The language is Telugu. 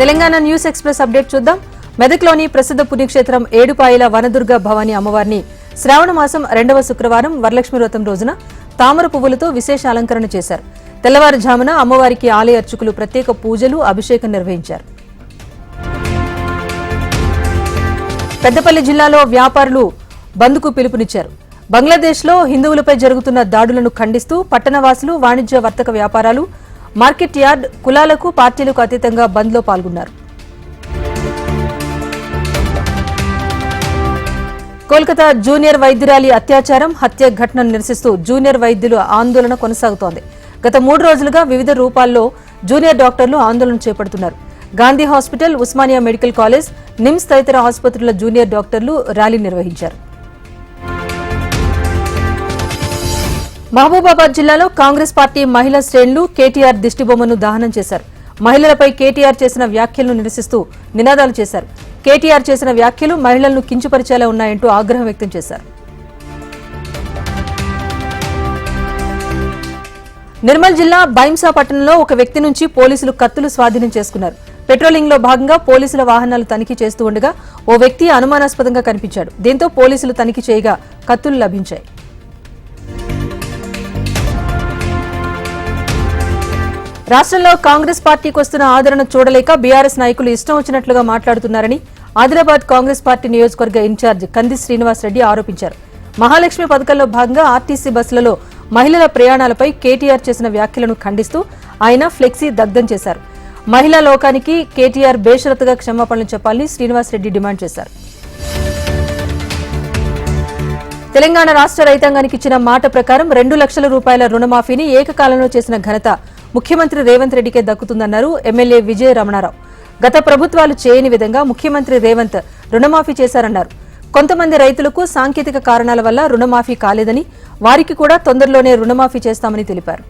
తెలంగాణ న్యూస్ ఎక్స్ప్రెస్ అప్డేట్ చూద్దాం. మెదక్లోని ప్రసిద్ధ పుణ్యక్షేత్రం ఏడుపాయల వనదుర్గ భవాని అమ్మవారిని శ్రావణ మాసం రెండవ శుక్రవారం వరలక్ష్మి వ్రతం రోజున తామర పువ్వులతో విశేష అలంకరణ చేశారు. తెల్లవారుజామున అమ్మవారికి ఆలయ అర్చకులు ప్రత్యేక పూజలు అభిషేకం నిర్వహించారు. పెద్దపల్లి జిల్లాలో వ్యాపారులు బంద్కు పిలుపునిచ్చారు. బంగ్లాదేశ్లో హిందువులపై జరుగుతున్న దాడులను ఖండిస్తూ పట్టణవాసులు వాణిజ్య వర్తక వ్యాపారాలు మార్కెట్ యార్డ్ కులాలకు పార్టీలకు అతీతంగా బంద్లో పాల్గొన్నారు. కోల్కతా జూనియర్ వైద్యురాలి అత్యాచారం హత్య ఘటనను నిరసిస్తూ జూనియర్ వైద్యులు ఆందోళన కొనసాగుతోంది. గత మూడు రోజులుగా వివిధ రూపాల్లో జూనియర్ డాక్టర్లు ఆందోళన చేపడుతున్నారు. Gandhi hospital Osmania medical college NIMS తదితర ఆసుపత్రుల జూనియర్ డాక్టర్లు ర్యాలీ నిర్వహించారు. మహబూబాబాద్ జిల్లాలో కాంగ్రెస్ పార్టీ మహిళా శ్రేణులు కేటీఆర్ దిష్టిబొమ్మను దహనం చేశారు. మహిళలపై కేటీఆర్ చేసిన వ్యాఖ్యలను నిరసిస్తూ నినాదాలు చేశారు. కేటీఆర్ చేసిన వ్యాఖ్యలు మహిళలను కించపరిచేలా ఉన్నాయంటూ ఆగ్రహం వ్యక్తం చేశారు. నిర్మల్ జిల్లా బైంసా పట్టణంలో ఒక వ్యక్తి నుంచి పోలీసులు కత్తులు స్వాధీనం చేసుకున్నారు. పెట్రోలింగ్లో భాగంగా పోలీసుల వాహనాలు తనిఖీ చేస్తూ ఉండగా ఓ వ్యక్తి అనుమానాస్పదంగా కనిపించాడు. దీంతో పోలీసులు తనిఖీ చేయగా కత్తులు లభించాయి. రాష్ట్రంలో కాంగ్రెస్ పార్టీకి వస్తున్న ఆదరణ చూడలేక బీఆర్ఎస్ నాయకులు ఇష్టం వచ్చినట్లుగా మాట్లాడుతున్నారని ఆదిలాబాద్ కాంగ్రెస్ పార్టీ నియోజకవర్గ ఇన్ఛార్జ్ కంది శ్రీనివాస్ రెడ్డి ఆరోపించారు. మహాలక్ష్మి పథకంలో భాగంగా ఆర్టీసీ బస్సులలో మహిళల ప్రయాణాలపై కేటీఆర్ చేసిన వ్యాఖ్యలను ఖండిస్తూ ఆయన ఫ్లెక్సీ దగ్ధం చేశారు. మహిళా లోకానికి కేటీఆర్ బేషరతుగా క్షమాపణలు చెప్పాలని శ్రీనివాస్ రెడ్డి డిమాండ్ చేశారు. తెలంగాణ రాష్ట్ర రైతాంగానికి ఇచ్చిన మాట ప్రకారం రెండు లక్షల రూపాయల రుణమాఫీని ఏకకాలంలో చేసిన ఘనత ముఖ్యమంత్రి రేవంత్ రెడ్డికే దక్కుతుందన్నారు ఎమ్మెల్యే విజయ రమణారావు. గత ప్రభుత్వాలు చేయని విధంగా ముఖ్యమంత్రి రేవంత్ రుణమాఫీ చేశారన్నారు. కొంతమంది రైతులకు సాంకేతిక కారణాల వల్ల రుణమాఫీ కాలేదని వారికి కూడా తొందరలోనే రుణమాఫీ చేస్తామని తెలిపారు.